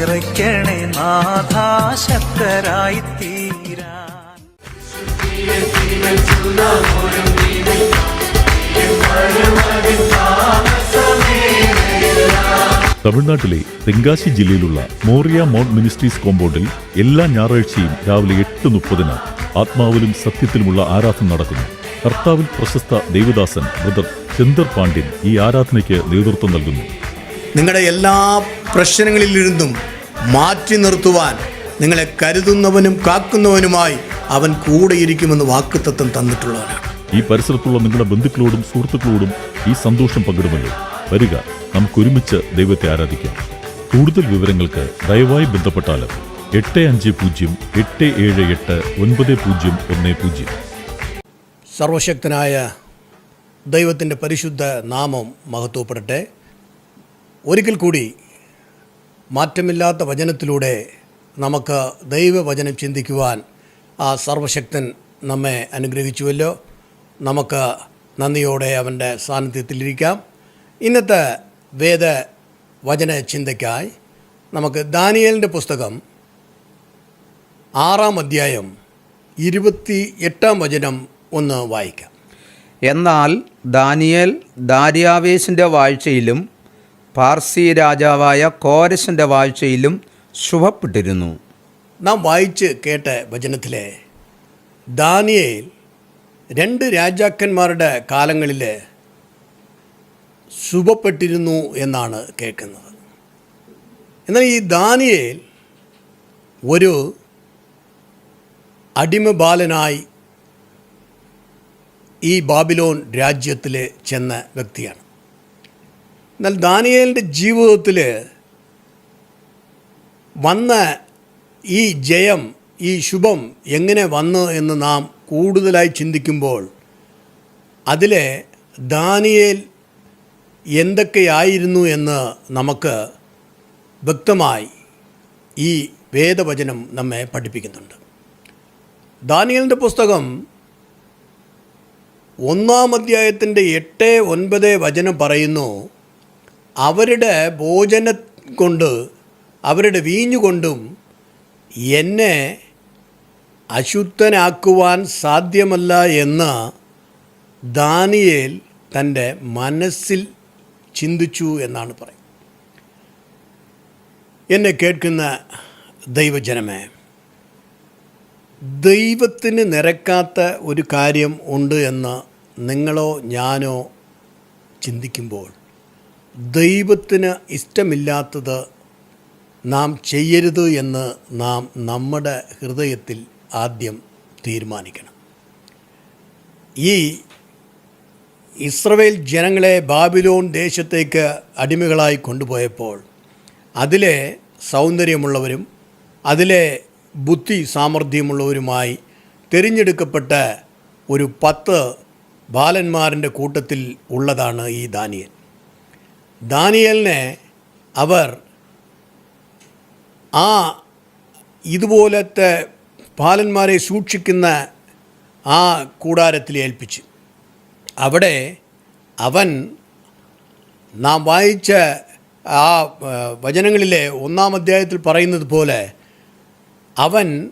നിറയ്ക്കണേ നാഥാശക്തരായി തീരാ തമിഴ്നാട്ടിലെ തെങ്കാശി ജില്ലയിലുള്ള മോറിയ മൗണ്ട് മിനിസ്ട്രീസ് കോമ്പൗണ്ടിൽ എല്ലാ ഞായറാഴ്ചയും രാവിലെ എട്ട് മുപ്പതിന് ആത്മാവിലും സത്യത്തിലുമുള്ള ആരാധന നടക്കുന്നു. കർത്താവിൽ പ്രശസ്ത ദേവദാസൻ ബ്രദർ ചന്ദർ പാണ്ഡ്യൻ ഈ ആരാധനയ്ക്ക് നേതൃത്വം നൽകുന്നു. നിങ്ങളുടെ എല്ലാ പ്രശ്നങ്ങളിലിരുന്നും മാറ്റി നിർത്തുവാൻ നിങ്ങളെ കരുതുന്നവനും കാക്കുന്നവനുമായി അവൻ കൂടെയിരിക്കുമെന്ന് വാക്കുത്തത്വം തന്നിട്ടുള്ളവനാണ്. ഈ പരിസരത്തുള്ള നിങ്ങളുടെ ബന്ധുക്കളോടും സുഹൃത്തുക്കളോടും ഈ സന്തോഷം പങ്കിടുമല്ലോ വരിക നമുക്കൊരുമിച്ച് ദൈവത്തെ ആരാധിക്കാം. കൂടുതൽ വിവരങ്ങൾക്ക് ദയവായി ബന്ധപ്പെട്ടാൽ എട്ട് അഞ്ച് പൂജ്യം എട്ട് ഏഴ് എട്ട് ഒൻപത് പൂജ്യം ഒന്ന് പൂജ്യം. സർവശക്തനായ ദൈവത്തിന്റെ പരിശുദ്ധ നാമം മഹത്വപ്പെടട്ടെ. ഒരിക്കൽ കൂടി മാറ്റമില്ലാത്ത വചനത്തിലൂടെ നമുക്ക് ദൈവവചനം ചിന്തിക്കുവാൻ ആ സർവശക്തൻ നമ്മെ അനുഗ്രഹിച്ചുവല്ലോ. നമുക്ക് നന്ദിയോടെ അവന്റെ സാന്നിധ്യത്തിലിരിക്കാം. ഇന്നത്തെ വേദ വചന ചിന്തയ്ക്കായി നമുക്ക് ദാനിയലിന്റെ പുസ്തകം ആറാം അധ്യായം ഇരുപത്തി എട്ടാം വചനം ഒന്ന് വായിക്കാം. എന്നാൽ ദാനിയേൽ ദാര്യാവേശിന്റെ വാഴ്ചയിലും പാർസി രാജാവായ കോരശന്റെ വാഴ്ചയിലും ശുഭപ്പെട്ടിരുന്നു. നാം വായിച്ച് കേട്ട വചനത്തിലെ ദാനിയയിൽ രണ്ട് രാജാക്കന്മാരുടെ കാലങ്ങളിൽ ശുഭപ്പെട്ടിരുന്നു എന്നാണ് കേൾക്കുന്നത്. എന്നാൽ ഈ ദാനിയയിൽ ഒരു അടിമ ബാലനായി ഈ ബാബിലോൺ രാജ്യത്തിൽ ചെന്ന വ്യക്തിയാണ്. എന്നാൽ ദാനിയേലിന്റെ ജീവിതത്തിൽ വന്ന ഈ ജയം ഈ ശുഭം എങ്ങനെ വന്നു എന്ന് നാം കൂടുതലായി ചിന്തിക്കുമ്പോൾ അതിലെ ദാനിയേൽ എന്തൊക്കെയായിരുന്നു എന്ന് നമുക്ക് വ്യക്തമായി ഈ വേദവചനം നമ്മെ പഠിപ്പിക്കുന്നുണ്ട്. ദാനിയലിന്റെ പുസ്തകം ഒന്നാം അധ്യായത്തിന്റെ എട്ട് ഒൻപത് വചനം പറയുന്നു അവരുടെ ഭോജന കൊണ്ട് അവരുടെ വീഞ്ഞുകൊണ്ടും എന്നെ അശുദ്ധനാക്കുവാൻ സാധ്യമല്ല എന്ന് ദാനിയേൽ തന്റെ മനസ്സിൽ ചിന്തിച്ചു എന്നാണ് പറയുന്നത്. എന്നെ കേൾക്കുന്ന ദൈവജനമേ ദൈവത്തിന് നിരക്കാത്ത ഒരു കാര്യം ഉണ്ട് എന്ന് നിങ്ങളോ ഞാനോ ചിന്തിക്കുമ്പോൾ ദൈവത്തിന് ഇഷ്ടമില്ലാത്തത് നാം ചെയ്യരുത് എന്ന് നാം നമ്മുടെ ഹൃദയത്തിൽ ആദ്യം തീരുമാനിക്കണം. ഈ ഇസ്രവേൽ ജനങ്ങളെ ബാബിലോൺ ദേശത്തേക്ക് അടിമകളായി കൊണ്ടുപോയപ്പോൾ അതിലെ സൗന്ദര്യമുള്ളവരും അതിലെ ബുദ്ധി സാമർഥ്യമുള്ളവരുമായി തിരഞ്ഞെടുക്കപ്പെട്ട ഒരു പത്ത് ബാലന്മാരിന്റെ കൂട്ടത്തിൽ ഉള്ളതാണ് ഈ ദാനിയൽ. ദാനിയലിനെ അവർ ആ ഇതുപോലത്തെ പാലന്മാരെ സൂക്ഷിക്കുന്ന ആ കൂടാരത്തിൽ ഏൽപ്പിച്ചു. അവിടെ അവൻ നാം വായിച്ച ആ വചനങ്ങളിലെ ഒന്നാം അധ്യായത്തിൽ പറയുന്നത് പോലെ അവൻ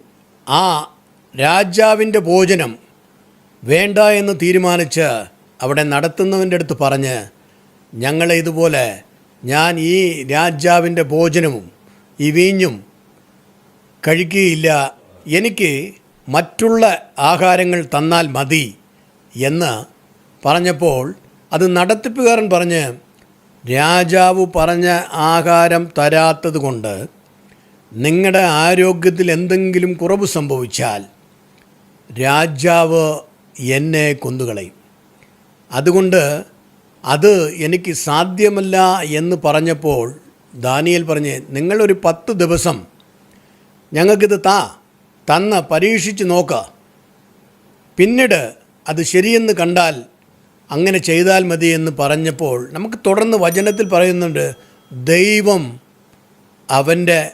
ആ രാജാവിന്റെ ഭോജനം വേണ്ട എന്ന് തീരുമാനിച്ച് അവിടെ നടത്തുന്നവന്റെ അടുത്ത് പറഞ്ഞ് ഞങ്ങളെ ഇതുപോലെ ഞാൻ ഈ രാജാവിന്റെ ഭോജനവും ഈ വീഞ്ഞും കഴിക്കുകയില്ല. എനിക്ക് മറ്റുള്ള ആഹാരങ്ങൾ തന്നാൽ മതി എന്ന് പറഞ്ഞപ്പോൾ അത് നടത്തിപ്പുകാരൻ പറഞ്ഞ് രാജാവ് പറഞ്ഞ ആഹാരം തരാത്തത് കൊണ്ട് നിങ്ങളുടെ ആരോഗ്യത്തിൽ എന്തെങ്കിലും കുറവ് സംഭവിച്ചാൽ രാജാവ് എന്നെ കൊന്നുകളയും. അതുകൊണ്ട് അത് എനിക്ക് സാധ്യമല്ല എന്ന് പറഞ്ഞപ്പോൾ ദാനിയൽ പറഞ്ഞ് നിങ്ങളൊരു പത്ത് ദിവസം ഞങ്ങൾക്കിത് താ തന്ന് പരീക്ഷിച്ച് നോക്കുക പിന്നീട് അത് ശരിയെന്ന് കണ്ടാൽ അങ്ങനെ ചെയ്താൽ മതി എന്ന് പറഞ്ഞപ്പോൾ നമുക്ക് തുടർന്ന് വചനത്തിൽ പറയുന്നുണ്ട് ദൈവം അവന്റെ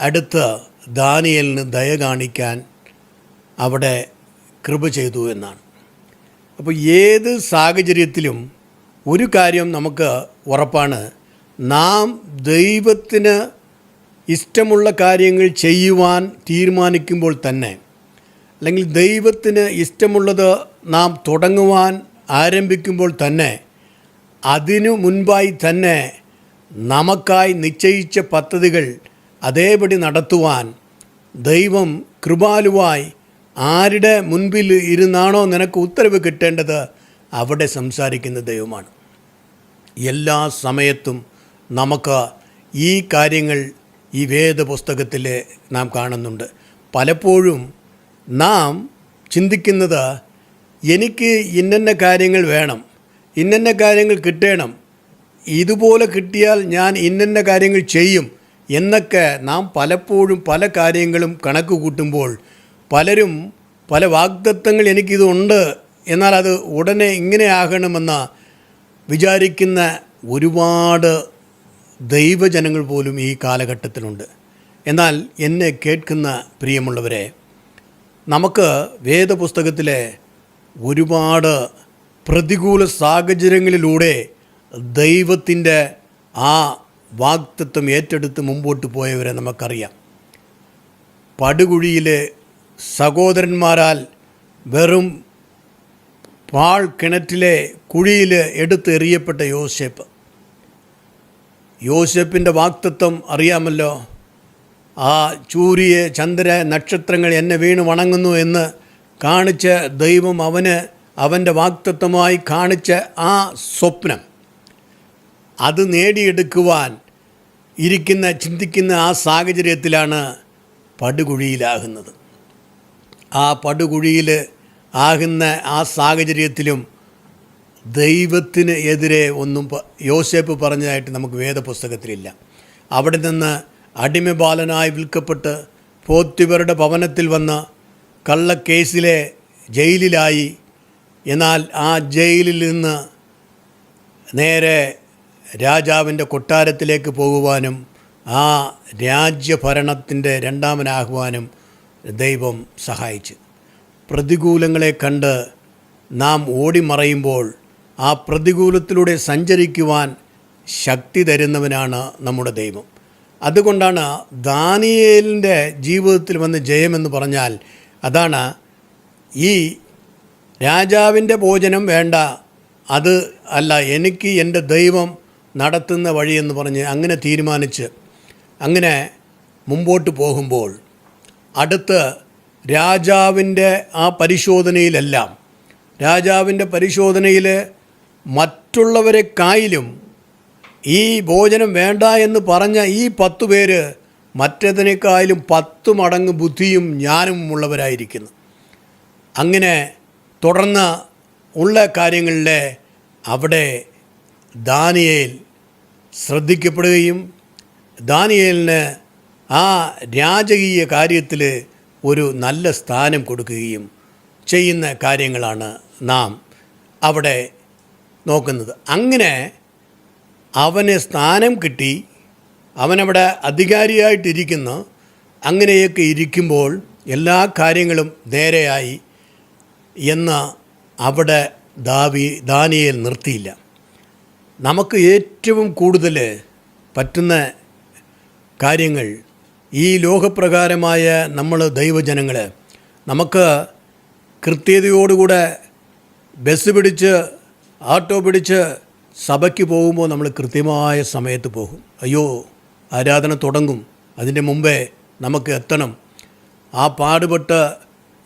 അടുത്ത് ദാനിയലിന് ദയ കാണിക്കാൻ അവിടെ കൃപ ചെയ്തു എന്നാണ്. അപ്പോൾ ഏത് സാഹചര്യത്തിലും ഒരു കാര്യം നമുക്ക് ഉറപ്പാണ്. നാം ദൈവത്തിന് ഇഷ്ടമുള്ള കാര്യങ്ങൾ ചെയ്യുവാൻ തീരുമാനിക്കുമ്പോൾ തന്നെ അല്ലെങ്കിൽ ദൈവത്തിന് ഇഷ്ടമുള്ളത് നാം തുടങ്ങുവാൻ ആരംഭിക്കുമ്പോൾ തന്നെ അതിനു മുൻപായി തന്നെ നമുക്കായി നിശ്ചയിച്ച പദ്ധതികൾ അതേപടി നടത്തുവാൻ ദൈവം കൃപാലുവായി ആരുടെ മുൻപിൽ ഇരുന്നാണോ നിനക്ക് ഉത്തരവ് കിട്ടേണ്ടത് അവിടെ സംസാരിക്കുന്ന ദൈവമാണ്. എല്ലാ സമയത്തും നമുക്ക് ഈ കാര്യങ്ങൾ ഈ വേദപുസ്തകത്തിൽ നാം കാണുന്നുണ്ട്. പലപ്പോഴും നാം ചിന്തിക്കുന്നത് എനിക്ക് ഇന്നന്ന കാര്യങ്ങൾ വേണം ഇന്നന്ന കാര്യങ്ങൾ കിട്ടണം ഇതുപോലെ കിട്ടിയാൽ ഞാൻ ഇന്നന്ന കാര്യങ്ങൾ ചെയ്യും എന്നൊക്കെ നാം പലപ്പോഴും പല കാര്യങ്ങളും കണക്ക് കൂട്ടുമ്പോൾ പലരും പല വാഗ്ദത്തങ്ങൾ എനിക്കിതുണ്ട് എന്നാൽ അത് ഉടനെ ഇങ്ങനെ ആകണമെന്ന് വിചാരിക്കുന്ന ഒരുപാട് ദൈവജനങ്ങൾ പോലും ഈ കാലഘട്ടത്തിലുണ്ട്. എന്നാൽ എന്നെ കേൾക്കുന്ന പ്രിയമുള്ളവരെ നമുക്ക് വേദപുസ്തകത്തിലെ ഒരുപാട് പ്രതികൂല സാഹചര്യങ്ങളിലൂടെ ദൈവത്തിന്റെ ആ വാക്തത്വം ഏറ്റെടുത്ത് മുമ്പോട്ട് പോയവരെ നമുക്കറിയാം. പടുകുഴിയിലെ സഹോദരന്മാരാൽ വെറും പാൾ കിണറ്റിലെ കുഴിയിൽ എടുത്തെറിയപ്പെട്ട യോസേപ്പ് യോസേപ്പിന്റെ വാക്തത്വം അറിയാമല്ലോ. ആ ചൂരിയെ ചന്ദ്ര നക്ഷത്രങ്ങൾ എന്നെ വീണ് വണങ്ങുന്നു എന്ന് കാണിച്ച ദൈവം അവന് അവന്റെ വാക്തത്വമായി കാണിച്ച ആ സ്വപ്നം. അത് നേടിയെടുക്കുവാൻ ഇരിക്കുന്ന ചിന്തിക്കുന്ന ആ സാഹചര്യത്തിലാണ് പടുകുഴിയിലാകുന്നത്. ആ പടുകുഴിയിൽ ആകുന്ന ആ സാഹചര്യത്തിലും ദൈവത്തിന് എതിരെ ഒന്നും യോസേപ്പ് പറഞ്ഞതായിട്ട് നമുക്ക് വേദപുസ്തകത്തിലില്ല. അവിടെ നിന്ന് അടിമബാലനായി വിൽക്കപ്പെട്ട് പോത്തിവരുടെ ഭവനത്തിൽ വന്ന് കള്ളക്കേസിലെ ജയിലിലായി. എന്നാൽ ആ ജയിലിൽ നിന്ന് നേരെ രാജാവിന്റെ കൊട്ടാരത്തിലേക്ക് പോകുവാനും ആ രാജ്യഭരണത്തിന്റെ രണ്ടാമനാകുവാനും ദൈവം സഹായിച്ചു. പ്രതികൂലങ്ങളെ കണ്ട് നാം ഓടിമറയുമ്പോൾ ആ പ്രതികൂലത്തിലൂടെ സഞ്ചരിക്കുവാൻ ശക്തി തരുന്നവനാണ് നമ്മുടെ ദൈവം. അതുകൊണ്ടാണ് ദാനിയേലിന്റെ ജീവിതത്തിൽ വന്ന് ജയമെന്ന് പറഞ്ഞാൽ അതാണ് ഈ രാജാവിന്റെ ഭോജനം വേണ്ട അത് അല്ല എനിക്ക് എന്റെ ദൈവം നടത്തുന്ന വഴിയെന്ന് പറഞ്ഞ് അങ്ങനെ തീരുമാനിച്ച് അങ്ങനെ മുമ്പോട്ട് പോകുമ്പോൾ അടുത്ത് രാജാവിന്റെ ആ പരിശോധനയിലെല്ലാം രാജാവിന്റെ പരിശോധനയിൽ മറ്റുള്ളവരെക്കായിലും ഈ ഭോജനം വേണ്ട എന്ന് പറഞ്ഞ ഈ പത്തു പേര് മറ്റേതിനേക്കായാലും പത്ത് മടങ്ങ് ബുദ്ധിയും ജ്ഞാനും ഉള്ളവരായിരിക്കുന്നു. അങ്ങനെ തുടർന്ന് ഉള്ള കാര്യങ്ങളിൽ അവിടെ ദാനിയേൽ ശ്രദ്ധിക്കപ്പെടുകയും ദാനിയേലിന് ആ രാജകീയ കാര്യത്തിൽ ഒരു നല്ല സ്ഥാനം കൊടുക്കുകയും ചെയ്യുന്ന കാര്യങ്ങളാണ് നാം അവിടെ നോക്കുന്നത്. അങ്ങനെ അവന് സ്ഥാനം കിട്ടി അവനവിടെ അധികാരിയായിട്ടിരിക്കുന്നു. അങ്ങനെയൊക്കെ ഇരിക്കുമ്പോൾ എല്ലാ കാര്യങ്ങളും നേരെയായി എന്ന് അവിടെ ദാവി ദാനിയേൽ നിർത്തിയില്ല. നമുക്ക് ഏറ്റവും കൂടുതൽ പറ്റുന്ന കാര്യങ്ങൾ ഈ ലോകപ്രകാരമായ നമ്മൾ ദൈവജനങ്ങൾ നമുക്ക് കൃത്യതയോടുകൂടെ ബസ് പിടിച്ച് ആട്ടോ പിടിച്ച് സഭയ്ക്ക് പോകുമ്പോൾ നമ്മൾ കൃത്യമായ സമയത്ത് പോകും. അയ്യോ ആരാധന തുടങ്ങും. അതിന്റെ മുമ്പേ നമുക്ക് എത്തണം. ആ പാടുപെട്ട്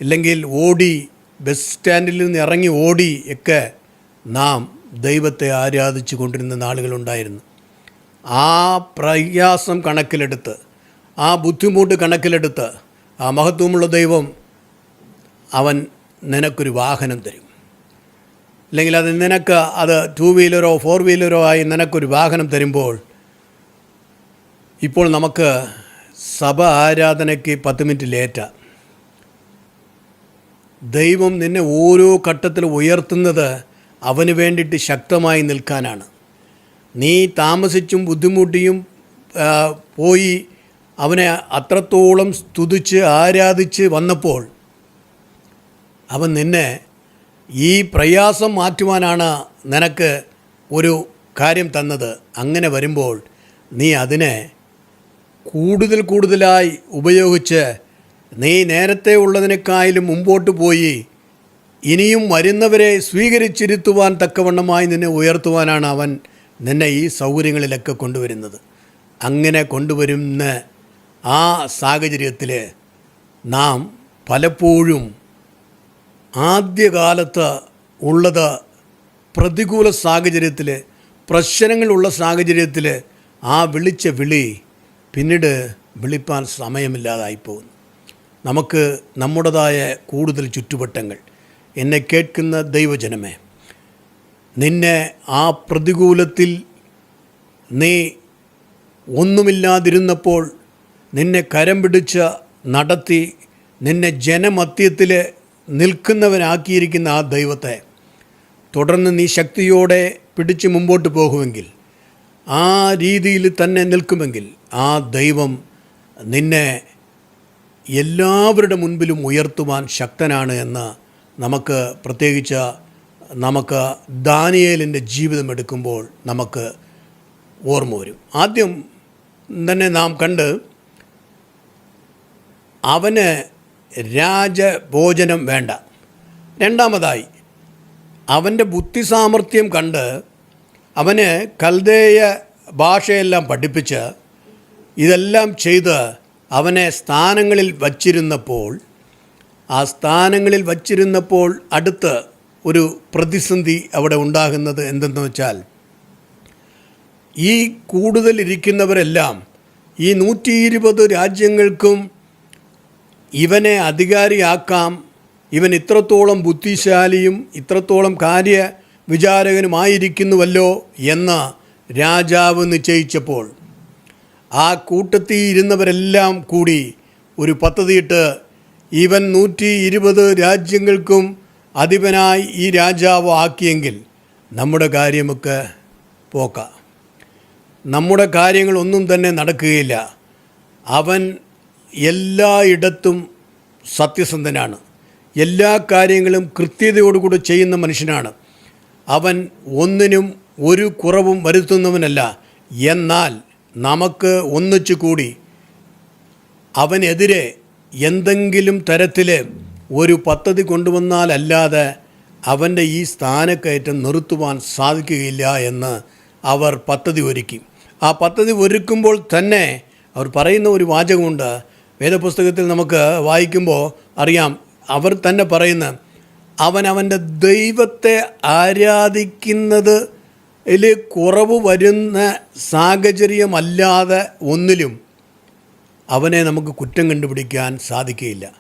ഇല്ലെങ്കിൽ ഓടി ബസ് സ്റ്റാൻഡിൽ നിന്ന് ഇറങ്ങി ഓടി ഒക്കെ നാം ദൈവത്തെ ആരാധിച്ചു കൊണ്ടിരുന്ന നാളുകളുണ്ടായിരുന്നു ആ പ്രയാസം കണക്കിലെടുത്ത് ആ ബുദ്ധിമുട്ട് കണക്കിലെടുത്ത് ആ മഹത്വമുള്ള ദൈവം അവൻ നിനക്കൊരു വാഹനം തരും. അല്ലെങ്കിൽ അത് നിനക്ക് അത് ടു വീലറോ ഫോർ വീലറോ ആയി നിനക്കൊരു വാഹനം തരുമ്പോൾ ഇപ്പോൾ നമുക്ക് സഭ ആരാധനയ്ക്ക് പത്ത് മിനിറ്റ് ലേറ്റ. ദൈവം നിന്നെ ഓരോ ഘട്ടത്തിൽ ഉയർത്തുന്നത് അവന് വേണ്ടിയിട്ട് ശക്തമായി നിൽക്കാനാണ്. നീ താമസിച്ചും ബുദ്ധിമുട്ടിയും പോയി അവനെ അത്രത്തോളം സ്തുതിച്ച് ആരാധിച്ച് വന്നപ്പോൾ അവൻ നിന്നെ ഈ പ്രയാസം മാറ്റുവാനാണ് നിനക്ക് ഒരു കാര്യം തന്നത്. അങ്ങനെ വരുമ്പോൾ നീ അതിനെ കൂടുതൽ കൂടുതലായി ഉപയോഗിച്ച് നീ നേരത്തെ ഉള്ളതിനേക്കായാലും മുമ്പോട്ട് പോയി ഇനിയും വരുന്നവരെ സ്വീകരിച്ചിരുത്തുവാൻ തക്കവണ്ണമായി നിന്നെ ഉയർത്തുവാനാണ് അവൻ നിന്നെ ഈ സൗകര്യങ്ങളിലൊക്കെ കൊണ്ടുവരുന്നത്. അങ്ങനെ കൊണ്ടുവരുന്ന ആ സാഹചര്യത്തിൽ നാം പലപ്പോഴും ആദ്യകാലത്ത് ഉള്ളത് പ്രതികൂല സാഹചര്യത്തിൽ പ്രശ്നങ്ങളുള്ള സാഹചര്യത്തിൽ ആ വിളിച്ച വിളി പിന്നീട് വിളിപ്പാൻ സമയമില്ലാതായി പോകുന്നു നമുക്ക് നമ്മുടേതായ കൂടുതൽ ചുറ്റുവട്ടങ്ങൾ. എന്നെ കേൾക്കുന്ന ദൈവജനമേ നിന്നെ ആ പ്രതികൂലത്തിൽ നീ ഒന്നുമില്ലാതിരുന്നപ്പോൾ നിന്നെ കരം പിടിച്ച് നടത്തി നിന്നെ ജനമധ്യത്തിൽ നിൽക്കുന്നവനാക്കിയിരിക്കുന്ന ആ ദൈവത്തെ തുടർന്ന് നീ ശക്തിയോടെ പിടിച്ച് മുമ്പോട്ട് പോകുമെങ്കിൽ ആ രീതിയിൽ തന്നെ നിൽക്കുമെങ്കിൽ ആ ദൈവം നിന്നെ എല്ലാവരുടെ മുൻപിലും ഉയർത്തുവാൻ ശക്തനാണ് എന്ന് നമുക്ക് പ്രത്യേകിച്ച് നമുക്ക് ദാനിയേലിന്റെ ജീവിതം എടുക്കുമ്പോൾ നമുക്ക് ഓർമ്മ വരും. ആദ്യം തന്നെ നാം കണ്ട് അവന് രാജഭോജനം വേണ്ട. രണ്ടാമതായി അവന്റെ ബുദ്ധിസാമർഥ്യം കണ്ട് അവന് കൽദേയ ഭാഷയെല്ലാം പഠിപ്പിച്ച് ഇതെല്ലാം ചെയ്ത് അവനെ സ്ഥാനങ്ങളിൽ വച്ചിരുന്നപ്പോൾ ആ സ്ഥാനങ്ങളിൽ വച്ചിരുന്നപ്പോൾ അടുത്ത് ഒരു പ്രതിസന്ധി അവിടെ ഉണ്ടാകുന്നത് എന്തെന്ന് വെച്ചാൽ ഈ കൂടുതലിരിക്കുന്നവരെല്ലാം ഈ നൂറ്റി ഇരുപത് രാജ്യങ്ങൾക്കും ഇവനെ അധികാരിയാക്കാം. ഇവൻ ഇത്രത്തോളം ബുദ്ധിശാലിയും ഇത്രത്തോളം കാര്യ വിചാരകനുമായിരിക്കുന്നുവല്ലോ എന്ന് രാജാവ് നിശ്ചയിച്ചപ്പോൾ ആ കൂട്ടത്തിൽ ഇരുന്നവരെല്ലാം കൂടി ഒരു പദ്ധതിയിട്ട് ഇവൻ നൂറ്റി ഇരുപത് രാജ്യങ്ങൾക്കും അധിപനായി ഈ രാജാവ് ആക്കിയെങ്കിൽ നമ്മുടെ കാര്യമൊക്കെ പോക്ക. നമ്മുടെ കാര്യങ്ങളൊന്നും തന്നെ നടക്കുകയില്ല. അവൻ എല്ലായിടത്തും സത്യസന്ധനാണ്. എല്ലാ കാര്യങ്ങളും കൃത്യതയോടുകൂടി ചെയ്യുന്ന മനുഷ്യനാണ്. അവൻ ഒന്നിനും ഒരു കുറവും വരുത്തുന്നവനല്ല. എന്നാൽ നമുക്ക് ഒന്നിച്ചു കൂടി അവനെതിരെ എന്തെങ്കിലും തരത്തിൽ ഒരു പദ്ധതി കൊണ്ടുവന്നാലല്ലാതെ അവന്റെ ഈ സ്ഥാനക്കയറ്റം നിർത്തുവാൻ സാധിക്കുകയില്ല എന്ന് അവർ പദ്ധതി ഒരുക്കി. ആ പദ്ധതി ഒരുക്കുമ്പോൾ തന്നെ അവർ പറയുന്ന ഒരു വാചകമുണ്ട്. വേദപുസ്തകത്തിൽ നമുക്ക് വായിക്കുമ്പോൾ അറിയാം അവർ തന്നെ പറയുന്ന അവൻ അവന്റെ ദൈവത്തെ ആരാധിക്കുന്നത് കുറവ് വരുന്ന സാഹചര്യമല്ലാതെ ഒന്നിലും അവനെ നമുക്ക് കുറ്റം കണ്ടുപിടിക്കാൻ സാധിക്കുകയില്ല.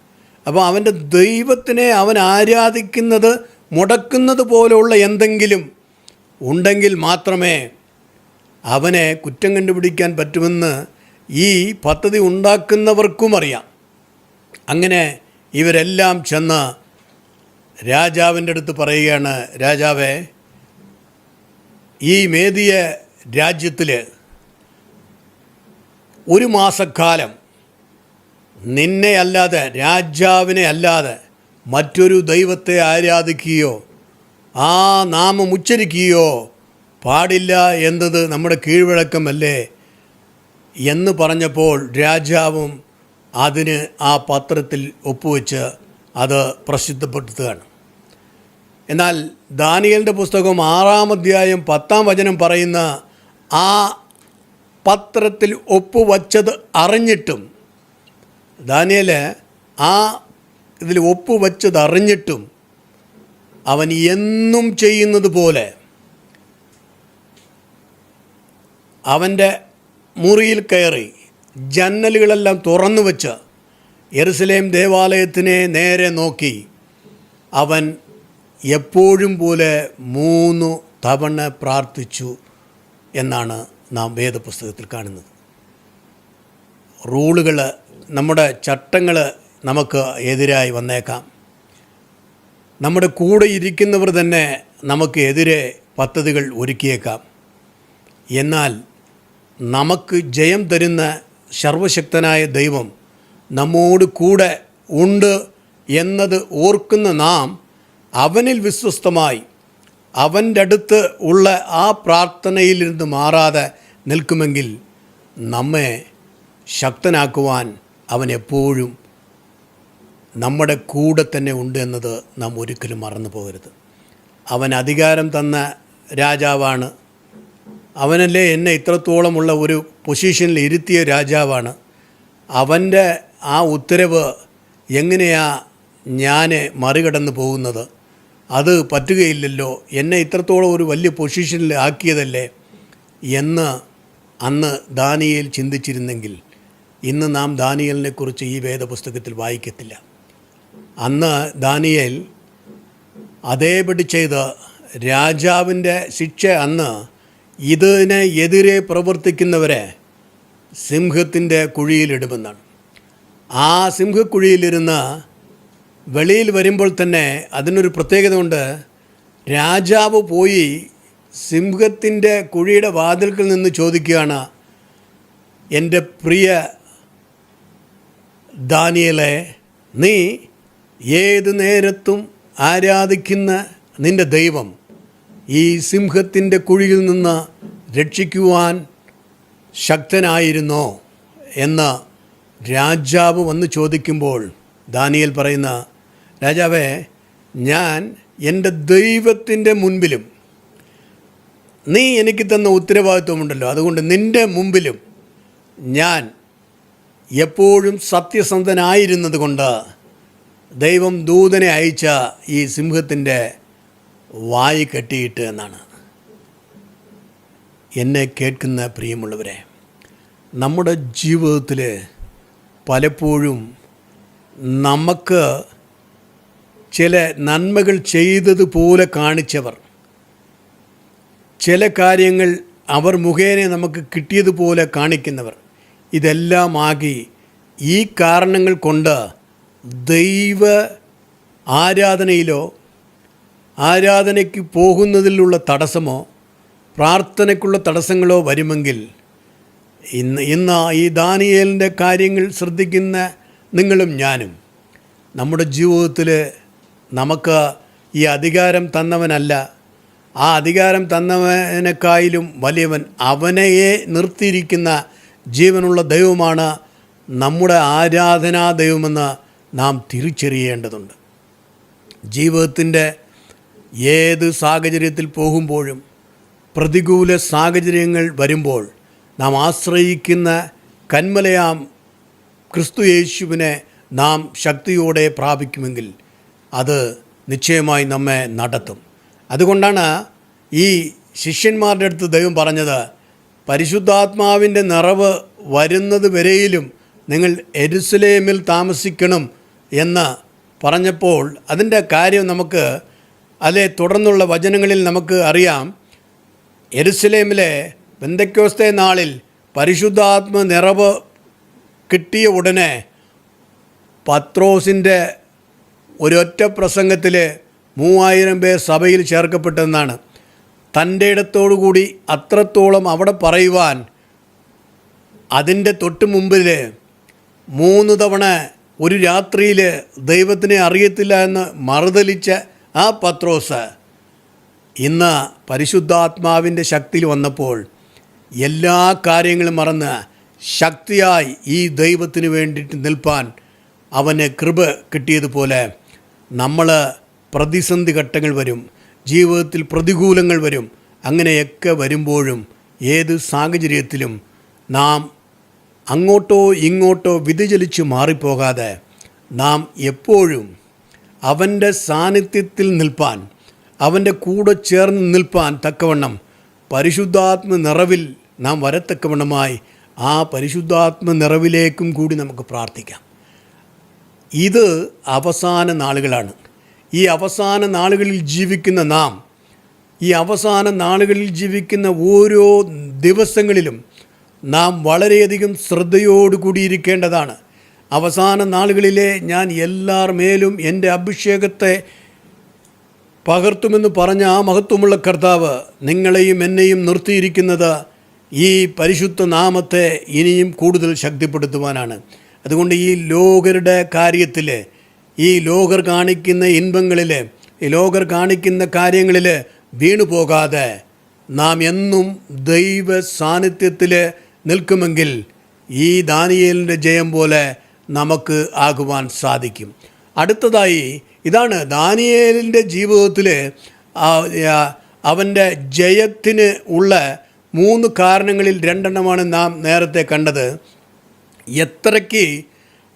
അപ്പോൾ അവന്റെ ദൈവത്തിനെ അവൻ ആരാധിക്കുന്നത് മുടക്കുന്നത് പോലെയുള്ള എന്തെങ്കിലും ഉണ്ടെങ്കിൽ മാത്രമേ അവനെ കുറ്റം കണ്ടുപിടിക്കാൻ പറ്റുമെന്ന് ഈ പദ്ധതി ഉണ്ടാക്കുന്നവർക്കും അറിയാം. അങ്ങനെ ഇവരെല്ലാം ചെന്ന് രാജാവിന്റെ അടുത്ത് പറയുകയാണ് രാജാവേ ഈ മേദിയ രാജ്യത്തിൽ ഒരു മാസക്കാലം നിന്നെ അല്ലാതെ രാജാവിനെ അല്ലാതെ മറ്റൊരു ദൈവത്തെ ആരാധിക്കുകയോ ആ നാമം ഉച്ചരിക്കുകയോ പാടില്ല എന്നത് നമ്മുടെ കീഴ്വഴക്കമല്ലേ? എന്ന് പറഞ്ഞപ്പോൾ രാജാവും അതിന് ആ പത്രത്തിൽ ഒപ്പുവെച്ച് അത് പ്രസിദ്ധപ്പെടുത്തുകയാണ്. എന്നാൽ ദാനിയലിന്റെ പുസ്തകം ആറാം അധ്യായം പത്താം വചനം പറയുന്ന ആ പത്രത്തിൽ ഒപ്പുവച്ചത് അറിഞ്ഞിട്ടും ദാനിയൽ ആ ഇതിൽ ഒപ്പുവച്ചത് അറിഞ്ഞിട്ടും അവൻ എന്നും ചെയ്യുന്നത് പോലെ അവന്റെ മുറിയിൽ കയറി ജന്നലുകളെല്ലാം തുറന്നു വച്ച് എറുസലേം ദേവാലയത്തിനെ നേരെ നോക്കി അവൻ എപ്പോഴും പോലെ മൂന്ന് തവണ പ്രാർത്ഥിച്ചു എന്നാണ് നാം വേദപുസ്തകത്തിൽ കാണുന്നത്. റൂളുകൾ നമ്മുടെ ചട്ടങ്ങൾ നമുക്ക് എതിരായി വന്നേക്കാം. നമ്മുടെ കൂടെ ഇരിക്കുന്നവർ തന്നെ നമുക്ക് എതിരെ പദ്ധതികൾ ഒരുക്കിയേക്കാം. എന്നാൽ നമുക്ക് ജയം തരുന്ന സർവശക്തനായ ദൈവം നമ്മോട് കൂടെ ഉണ്ട് എന്നത് ഓർക്കുന്ന നാം അവനിൽ വിശ്വസ്തമായി അവന്റെ അടുത്ത് ഉള്ള ആ പ്രാർത്ഥനയിൽ നിന്ന് മാറാതെ നിൽക്കുമെങ്കിൽ നമ്മെ ശക്തനാക്കുവാൻ അവൻ എപ്പോഴും നമ്മുടെ കൂടെ തന്നെ ഉണ്ട് എന്നത് നാം ഒരിക്കലും മറന്നു പോകരുത്. അവൻ അധികാരം തന്ന രാജാവാണ് അവനല്ലേ എന്നെ ഇത്രത്തോളമുള്ള ഒരു പൊസിഷനിൽ ഇരുത്തിയ രാജാവാണ്. അവന്റെ ആ ഉത്തരവ് എങ്ങനെയാ ഞാൻ മറികടന്ന് പോകുന്നത്? അത് പറ്റുകയില്ലല്ലോ. എന്നെ ഇത്രത്തോളം ഒരു വലിയ പൊസിഷനിൽ ആക്കിയതല്ലേ? എന്ന് അന്ന് ദാനിയേൽ ചിന്തിച്ചിരുന്നെങ്കിൽ ഇന്ന് നാം ദാനിയലിനെക്കുറിച്ച് ഈ വേദപുസ്തകത്തിൽ വായിക്കത്തില്ല. അന്ന് ദാനിയേൽ അതേപടി ചെയ്ത് രാജാവിന്റെ ശിക്ഷ അന്ന് ഇതിന് എതിരെ പ്രവർത്തിക്കുന്നവരെ സിംഹത്തിന്റെ കുഴിയിലിടുമെന്നാണ്. ആ സിംഹക്കുഴിയിലിരുന്ന് വെളിയിൽ വരുമ്പോൾ തന്നെ അതിനൊരു പ്രത്യേകത ഉണ്ട് രാജാവ് പോയി സിംഹത്തിന്റെ കുഴിയുടെ വാതിൽക്കിൽ നിന്ന് ചോദിക്കുകയാണ് എന്റെ പ്രിയ ദാനിയലെ നീ ഏത് നേരത്തും ആരാധിക്കുന്ന നിന്റെ ദൈവം ഈ സിംഹത്തിന്റെ കുഴിയിൽ നിന്ന് രക്ഷിക്കുവാൻ ശക്തനായിരുന്നോ എന്ന് രാജാവ് വന്ന് ചോദിക്കുമ്പോൾ ദാനിയൽ പറയുന്ന രാജാവേ ഞാൻ എന്റെ ദൈവത്തിന്റെ മുൻപിലും നീ എനിക്ക് തന്ന ഉത്തരവാദിത്വമുണ്ടല്ലോ. അതുകൊണ്ട് നിന്റെ മുമ്പിലും ഞാൻ എപ്പോഴും സത്യസന്ധനായിരുന്നത് കൊണ്ട് ദൈവം ദൂതനെ അയച്ച ഈ സിംഹത്തിന്റെ വായി കെട്ടിയിട്ട് എന്നാണ്. എന്നെ കേൾക്കുന്ന പ്രിയമുള്ളവരെ നമ്മുടെ ജീവിതത്തിൽ പലപ്പോഴും നമുക്ക് ചില നന്മകൾ ചെയ്തതുപോലെ കാണിച്ചവർ ചില കാര്യങ്ങൾ അവർ മുഖേന നമുക്ക് കിട്ടിയതുപോലെ കാണിക്കുന്നവർ ഇതെല്ലാം ആകി ഈ കാരണങ്ങൾ കൊണ്ട് ദൈവ ആരാധനയിലോ ആരാധനയ്ക്ക് പോകുന്നതിലുള്ള തടസ്സമോ പ്രാർത്ഥനയ്ക്കുള്ള തടസ്സങ്ങളോ വരുമെങ്കിൽ ഇന്ന് ഇന്ന് ഈ ദാനിയേലിന്റെ കാര്യങ്ങൾ ശ്രദ്ധിക്കുന്ന നിങ്ങളും ഞാനും. നമ്മുടെ ജീവിതത്തിൽ നമുക്ക് ഈ അധികാരം തന്നവനല്ല. ആ അധികാരം തന്നവനേക്കായാലും വലിയവൻ അവനെയെ നിർത്തിയിരിക്കുന്ന ജീവനുള്ള ദൈവമാണ് നമ്മുടെ ആരാധനാ ദൈവമെന്ന് നാം തിരിച്ചറിയേണ്ടതുണ്ട്. ജീവിതത്തിന്റെ ഏത് സാഹചര്യത്തിൽ പോകുമ്പോഴും പ്രതികൂല സാഹചര്യങ്ങൾ വരുമ്പോൾ നാം ആശ്രയിക്കുന്ന കന്മലയാം ക്രിസ്തു യേശുവിനെ നാം ശക്തിയോടെ പ്രാപിക്കുമെങ്കിൽ അത് നിശ്ചയമായി നമ്മെ നടത്തും. അതുകൊണ്ടാണ് ഈ ശിഷ്യന്മാരുടെ അടുത്ത് ദൈവം പറഞ്ഞത് പരിശുദ്ധാത്മാവിന്റെ നിറവ് വരുന്നത് വരെയിലും നിങ്ങൾ എരുസലേമിൽ താമസിക്കണം എന്ന് പറഞ്ഞപ്പോൾ അതിന്റെ കാര്യം നമുക്ക് അല്ലെ തുടർന്നുള്ള വചനങ്ങളിൽ നമുക്ക് അറിയാം എരുസലേമിലെ ബന്ധക്കോസ്തേ നാളിൽ പരിശുദ്ധാത്മ നിറവ് കിട്ടിയ ഉടനെ പത്രോസിന്റെ ഒരൊറ്റ പ്രസംഗത്തിൽ മൂവായിരം പേർ സഭയിൽ ചേർക്കപ്പെട്ടെന്നാണ്. തന്റെ ഇടത്തോടുകൂടി അത്രത്തോളം അവിടെ പറയുവാൻ അതിന്റെ തൊട്ട് മുമ്പിൽ മൂന്ന് തവണ ഒരു രാത്രിയിൽ ദൈവത്തിനെ അറിയത്തില്ല എന്ന് മറുതലിച്ച ആ പത്രോസ് ഇന്ന് പരിശുദ്ധാത്മാവിന്റെ ശക്തിയിൽ വന്നപ്പോൾ എല്ലാ കാര്യങ്ങളും മറന്ന് ശക്തിയായി ഈ ദൈവത്തിന് വേണ്ടിയിട്ട് നിൽപ്പാൻ അവന് കൃപ കിട്ടിയതുപോലെ നമ്മൾ പ്രതിസന്ധി ഘട്ടങ്ങൾ വരും ജീവിതത്തിൽ പ്രതികൂലങ്ങൾ വരും അങ്ങനെയൊക്കെ വരുമ്പോഴും ഏത് സാഹചര്യത്തിലും നാം അങ്ങോട്ടോ ഇങ്ങോട്ടോ വ്യതിചലിച്ച് മാറിപ്പോകാതെ നാം എപ്പോഴും അവന്റെ സാന്നിധ്യത്തിൽ നിൽപ്പാൻ അവന്റെ കൂടെ ചേർന്ന് നിൽപ്പാൻ തക്കവണ്ണം പരിശുദ്ധാത്മ നിറവിൽ നാം വരത്തക്കവണ്ണമായി ആ പരിശുദ്ധാത്മ നിറവിലേക്കും കൂടി നമുക്ക് പ്രാർത്ഥിക്കാം. ഇത് അവസാന നാളുകളാണ്. ഈ അവസാന നാളുകളിൽ ജീവിക്കുന്ന നാം ഈ അവസാന നാളുകളിൽ ജീവിക്കുന്ന ഓരോ ദിവസങ്ങളിലും നാം വളരെയധികം ശ്രദ്ധയോടുകൂടി ഇരിക്കേണ്ടതാണ്. അവസാന നാളുകളിലെ ഞാൻ എല്ലാർ മേലും എന്റെ അഭിഷേകത്തെ പകർത്തുമെന്ന് പറഞ്ഞ ആ മഹത്വമുള്ള കർത്താവ് നിങ്ങളെയും എന്നെയും നിർത്തിയിരിക്കുന്നത് ഈ പരിശുദ്ധ നാമത്തെ ഇനിയും കൂടുതൽ ശക്തിപ്പെടുത്തുവാനാണ്. അതുകൊണ്ട് ഈ ലോകരുടെ കാര്യത്തിൽ ഈ ലോകർ കാണിക്കുന്ന ഇൻപങ്ങളിൽ ഈ ലോകർ കാണിക്കുന്ന കാര്യങ്ങളിൽ വീണു പോകാതെ നാം എന്നും ദൈവ സാന്നിധ്യത്തിൽ നിൽക്കുമെങ്കിൽ ഈ ദാനിയേലിന്റെ ജയം പോലെ നമുക്ക് ആകുവാൻ സാധിക്കും. അടുത്തതായി ഇതാണ് ദാനിയേലിന്റെ ജീവിതത്തിലെ അവന്റെ ജയത്തിന് ഉള്ള മൂന്ന് കാരണങ്ങളിൽ രണ്ടെണ്ണമാണ് നാം നേരത്തെ കണ്ടത്. എത്രയ്ക്ക്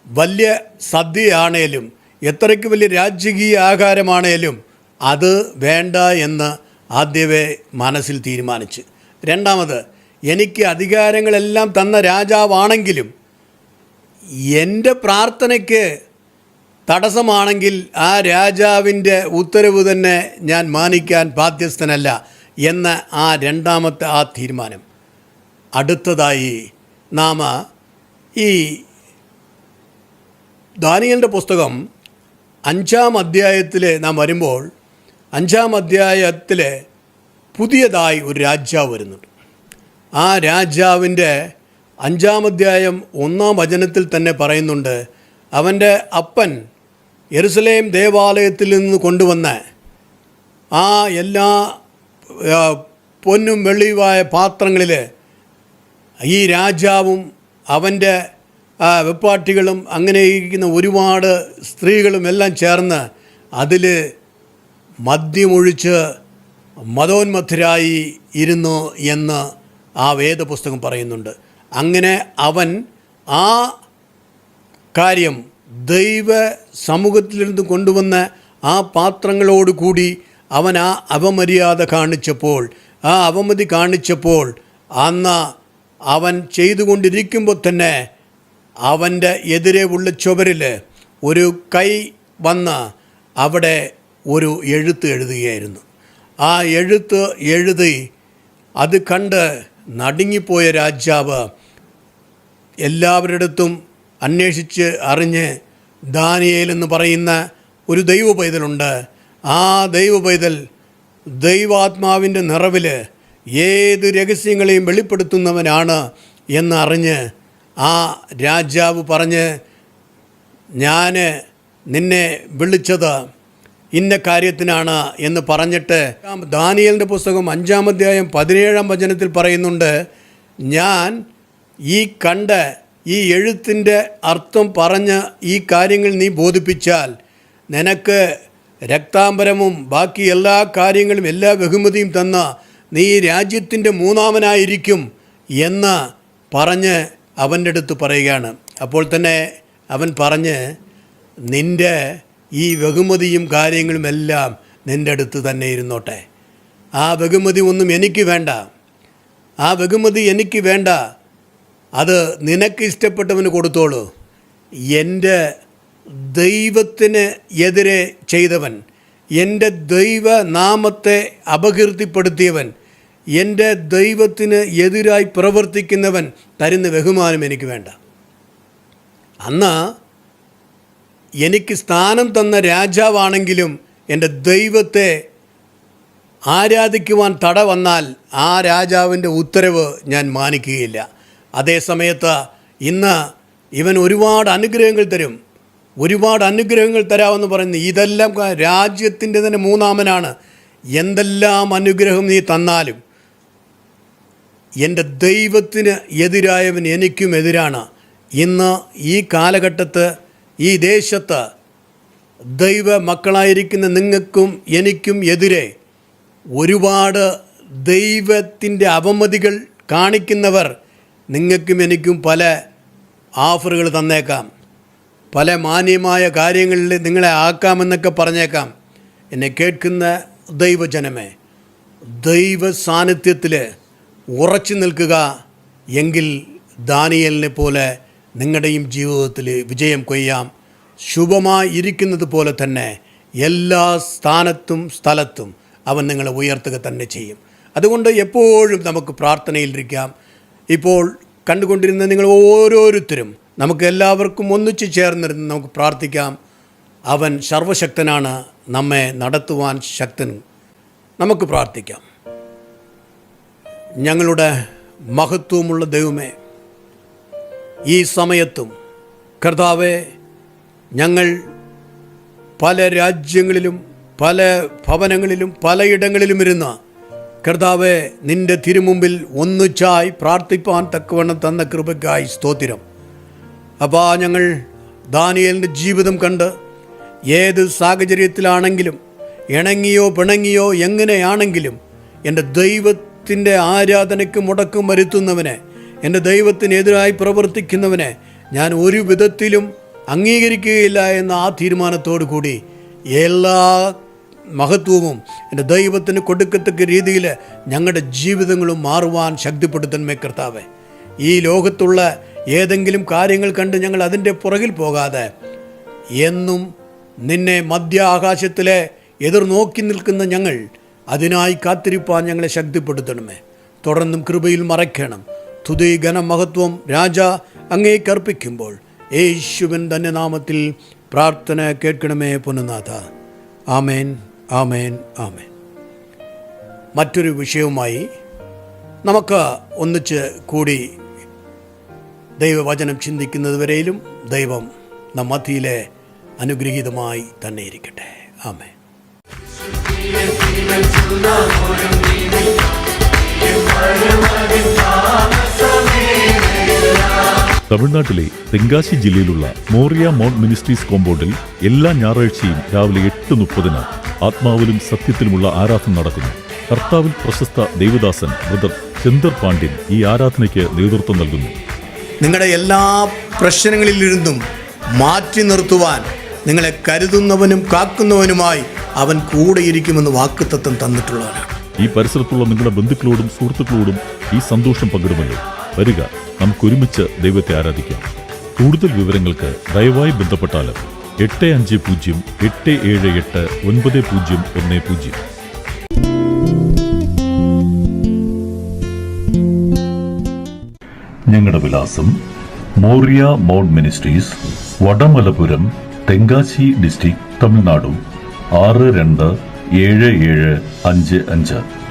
വലിയ സദ്യയാണേലും എത്രയ്ക്ക് വലിയ രാജകീയ ആഹാരമാണേലും അത് വേണ്ട എന്ന് ആദ്യമേ മനസ്സിൽ തീരുമാനിച്ച്. രണ്ടാമത് എനിക്ക് അധികാരങ്ങളെല്ലാം തന്ന രാജാവാണെങ്കിലും എന്റെ പ്രാർത്ഥനയ്ക്ക് തടസ്സമാണെങ്കിൽ ആ രാജാവിന്റെ ഉത്തരവ് തന്നെ ഞാൻ മാനിക്കാൻ ബാധ്യസ്ഥനല്ല എന്ന ആ രണ്ടാമത്തെ ആ തീരുമാനം. അടുത്തതായി നാം ഈ ദാനിയലിന്റെ പുസ്തകം അഞ്ചാം അധ്യായത്തിൽ നാം വരുമ്പോൾ അഞ്ചാം അധ്യായത്തിൽ പുതിയതായി ഒരു രാജാവ് വരുന്നുണ്ട്. ആ രാജാവിന്റെ അഞ്ചാം അധ്യായം ഒന്നാം വചനത്തിൽ തന്നെ പറയുന്നുണ്ട് അവന്റെ അപ്പൻ എറുസലേം ദേവാലയത്തിൽ നിന്ന് കൊണ്ടുവന്ന ആ എല്ലാ പൊന്നും വെള്ളിയുമായ പാത്രങ്ങളിൽ ഈ രാജാവും അവന്റെ വെപ്പാട്ടികളും അങ്ങനെ ഇരിക്കുന്ന ഒരുപാട് സ്ത്രീകളും എല്ലാം ചേർന്ന് അതിൽ മദ്യമൊഴിച്ച് മതോന്മത്തരായി ഇരുന്നു എന്ന് ആ വേദപുസ്തകം പറയുന്നുണ്ട്. അങ്ങനെ അവൻ ആ കാര്യം ദൈവ സമൂഹത്തിലിരുന്ന് കൊണ്ടുവന്ന ആ പാത്രങ്ങളോടുകൂടി അവൻ ആ അവമര്യാദ കാണിച്ചപ്പോൾ ആ അവമതി കാണിച്ചപ്പോൾ അന്ന് അവൻ ചെയ്തുകൊണ്ടിരിക്കുമ്പോൾ തന്നെ അവന്റെ എതിരെ ഉള്ള ചുവരിൽ ഒരു കൈ വന്ന് അവിടെ ഒരു എഴുത്ത് എഴുതുകയായിരുന്നു. ആ എഴുത്ത് എഴുതി അത് കണ്ട് നടുങ്ങിപ്പോയ രാജാവ് എല്ലാവരിടത്തും അന്വേഷിച്ച് അറിഞ്ഞ് ദാനിയേൽ എന്ന് പറയുന്ന ഒരു ദൈവ പൈതലുണ്ട് ആ ദൈവ പൈതൽ ദൈവാത്മാവിന്റെ നിറവിൽ ഏത് രഹസ്യങ്ങളെയും വെളിപ്പെടുത്തുന്നവനാണ് എന്നറിഞ്ഞ് ആ രാജാവ് പറഞ്ഞ് ഞാൻ നിന്നെ വിളിച്ചത് ഇന്ന കാര്യത്തിനാണ് എന്ന് പറഞ്ഞിട്ട് ദാനിയലിന്റെ പുസ്തകം അഞ്ചാം അധ്യായം പതിനേഴാം വചനത്തിൽ പറയുന്നുണ്ട് ഞാൻ ഈ കണ്ട ഈ എഴുത്തിന്റെ അർത്ഥം പറഞ്ഞ് ഈ കാര്യങ്ങൾ നീ ബോധിപ്പിച്ചാൽ നിനക്ക് രക്താംബരവും ബാക്കി എല്ലാ കാര്യങ്ങളും എല്ലാ ബഹുമതിയും തന്ന നീ രാജ്യത്തിന്റെ മൂന്നാമനായിരിക്കും എന്ന് പറഞ്ഞ് അവന്റെ അടുത്ത് പറയുകയാണ്. അപ്പോൾ തന്നെ അവൻ പറഞ്ഞ് നിന്റെ ഈ ബഹുമതിയും കാര്യങ്ങളും എല്ലാം നിന്റെ അടുത്ത് തന്നെ ഇരുന്നോട്ടെ. ആ ബഹുമതി ഒന്നും എനിക്ക് വേണ്ട. ആ ബഹുമതി എനിക്ക് വേണ്ട. അത് നിനക്ക് ഇഷ്ടപ്പെട്ടവന് കൊടുത്തോളൂ. എന്റെ ദൈവത്തിന് എതിരെ ചെയ്തവൻ എന്റെ ദൈവനാമത്തെ അപകീർത്തിപ്പെടുത്തിയവൻ എന്റെ ദൈവത്തിന് എതിരായി പ്രവർത്തിക്കുന്നവൻ തരുന്ന ബഹുമാനം എനിക്ക് വേണ്ട. അന്ന് എനിക്ക് സ്ഥാനം തന്ന രാജാവാണെങ്കിലും എന്റെ ദൈവത്തെ ആരാധിക്കുവാൻ തട വന്നാൽ ആ രാജാവിന്റെ ഉത്തരവ് ഞാൻ മാനിക്കുകയില്ല. അതേ സമയത്ത് ഇന്ന് ഇവൻ ഒരുപാട് അനുഗ്രഹങ്ങൾ തരും. ഒരുപാട് അനുഗ്രഹങ്ങൾ തരാമെന്ന് പറയുന്നു ഇതെല്ലാം രാജ്യത്തിന്റെ തന്നെ മൂന്നാമനാണ്. എന്തെല്ലാം അനുഗ്രഹം നീ തന്നാലും എന്റെ ദൈവത്തിന് എതിരായവൻ എനിക്കും എതിരാണ്. ഇന്ന് ഈ കാലഘട്ടത്ത് ഈ ദേശത്ത് ദൈവ മക്കളായിരിക്കുന്ന നിങ്ങൾക്കും എനിക്കും എതിരെ ഒരുപാട് ദൈവത്തിന്റെ അവമതികൾ കാണിക്കുന്നവർ നിങ്ങൾക്കും എനിക്കും പല ഓഫറുകൾ തന്നേക്കാം. പല മാന്യമായ കാര്യങ്ങളിൽ നിങ്ങളെ ആക്കാമെന്നൊക്കെ പറഞ്ഞേക്കാം. എന്നെ കേൾക്കുന്ന ദൈവജനമേ ദൈവ സാന്നിധ്യത്തിൽ ഉറച്ചു നിൽക്കുക എങ്കിൽ ദാനിയലിനെ പോലെ നിങ്ങളുടെയും ജീവിതത്തിൽ വിജയം കൊയ്യാം. ശുഭമായി ഇരിക്കുന്നത് പോലെ തന്നെ എല്ലാ സ്ഥാനത്തും സ്ഥലത്തും അവൻ നിങ്ങളെ ഉയർത്തുക തന്നെ ചെയ്യും. അതുകൊണ്ട് എപ്പോഴും നമുക്ക് പ്രാർത്ഥനയിലിരിക്കാം ഇപ്പോൾ കണ്ടുകൊണ്ടിരുന്ന നിങ്ങൾ ഓരോരുത്തരും നമുക്ക് എല്ലാവർക്കും ഒന്നിച്ചു ചേർന്നിരുന്ന് നമുക്ക് പ്രാർത്ഥിക്കാം. അവൻ സർവശക്തനാണ് നമ്മെ നടത്തുവാൻ ശക്തൻ. നമുക്ക് പ്രാർത്ഥിക്കാം. ഞങ്ങളുടെ മഹത്വമുള്ള ദൈവമേ ഈ സമയത്തും കർത്താവെ ഞങ്ങൾ പല രാജ്യങ്ങളിലും പല ഭവനങ്ങളിലും പലയിടങ്ങളിലും ഇരുന്ന കർത്താവെ നിന്റെ തിരുമുമ്പിൽ ഒന്നിച്ചായി പ്രാർത്ഥിപ്പാൻ തക്കവണ്ണം തന്ന കൃപയ്ക്കായി സ്തോത്രം. അപ്പോൾ ഞങ്ങൾ ദാനിയലിന്റെ ജീവിതം കണ്ട് ഏത് സാഹചര്യത്തിലാണെങ്കിലും ഇണങ്ങിയോ പിണങ്ങിയോ എങ്ങനെയാണെങ്കിലും എന്റെ ദൈവത്തിന്റെ ആരാധനയ്ക്ക് മുടക്കം വരുത്തുന്നവനെ എന്റെ ദൈവത്തിനെതിരായി പ്രവർത്തിക്കുന്നവനെ ഞാൻ ഒരു വിധത്തിലും അംഗീകരിക്കുകയില്ല എന്ന ആ തീരുമാനത്തോടു കൂടി എല്ലാ മഹത്വവും എന്റെ ദൈവത്തിന് കൊടുക്കത്തക്ക രീതിയിൽ ഞങ്ങളുടെ ജീവിതങ്ങളും മാറുവാൻ ശക്തിപ്പെടുത്തണമേ കർത്താവേ. ഈ ലോകത്തുള്ള ഏതെങ്കിലും കാര്യങ്ങൾ കണ്ട് ഞങ്ങൾ അതിന്റെ പുറകിൽ പോകാതെ എന്നും നിന്നെ മധ്യ ആകാശത്തിലെ എതിർ നോക്കി നിൽക്കുന്ന ഞങ്ങൾ അതിനായി കാത്തിരിപ്പാൻ ഞങ്ങളെ ശക്തിപ്പെടുത്തണമേ. തുടർന്നും കൃപയിൽ മറയ്ക്കണം. തുതി ഘനമഹത്വം രാജ അങ്ങേക്കർപ്പിക്കുമ്പോൾ യേശുവൻ തന്നെ നാമത്തിൽ പ്രാർത്ഥന കേൾക്കണമേ പുനനാഥ ആമേൻ. ആമേൻ ആമേൻ. മറ്റൊരു വിഷയവുമായി നമുക്ക് ഒന്നിച്ച് കൂടി ദൈവവചനം ചിന്തിക്കുന്നതുവരെയും ദൈവം നമ്മത്തിയിലെ അനുഗ്രഹീതമായി തന്നെ ഇരിക്കട്ടെ. ആമേ തമിഴ്നാട്ടിലെ തെങ്കാശി ജില്ലയിലുള്ള മോറിയ മൗണ്ട് മിനിസ്ട്രീസ് കോമ്പൗണ്ടിൽ എല്ലാ ഞായറാഴ്ചയും രാവിലെ എട്ട് മുപ്പതിന് ആത്മാവിലും സത്യത്തിലുമുള്ള ആരാധന നടക്കുന്നു. കർത്താവിൽ പ്രശസ്ത ദേവദാസൻ ബ്രദർ ചന്ദർ പാണ്ഡ്യൻ ഈ ആരാധനയ്ക്ക് നേതൃത്വം നൽകുന്നു. നിങ്ങളുടെ എല്ലാ പ്രശ്നങ്ങളിൽ പ്രശ്നങ്ങളിലിരുന്നും മാറ്റി നിർത്തുവാൻ നിങ്ങളെ കരുതുന്നവനും കാക്കുന്നവനുമായി അവൻ കൂടെയിരിക്കുമെന്ന് വാക്കുത്തത്വം തന്നിട്ടുള്ളവനാണ്. ഈ പരിസരത്തുള്ള നിങ്ങളുടെ ബന്ധുക്കളോടും സുഹൃത്തുക്കളോടും ഈ സന്തോഷം പങ്കിടുമല്ലോ. വരിക. നമുക്കൊരുമിച്ച് ദൈവത്തെ ആരാധിക്കാം. കൂടുതൽ വിവരങ്ങൾക്ക് ദയവായി ബന്ധപ്പെട്ടാൽ എട്ട് അഞ്ച് പൂജ്യം എട്ട് ഏഴ് എട്ട് ഒൻപത് പൂജ്യം ഒന്ന് പൂജ്യം. ഞങ്ങളുടെ വിലാസം Moriah mount ministries Vadamalapuram Tenkasi district Tamil Nadu ആറ് രണ്ട് ഏഴ് ഏഴ് അഞ്ച് അഞ്ച്.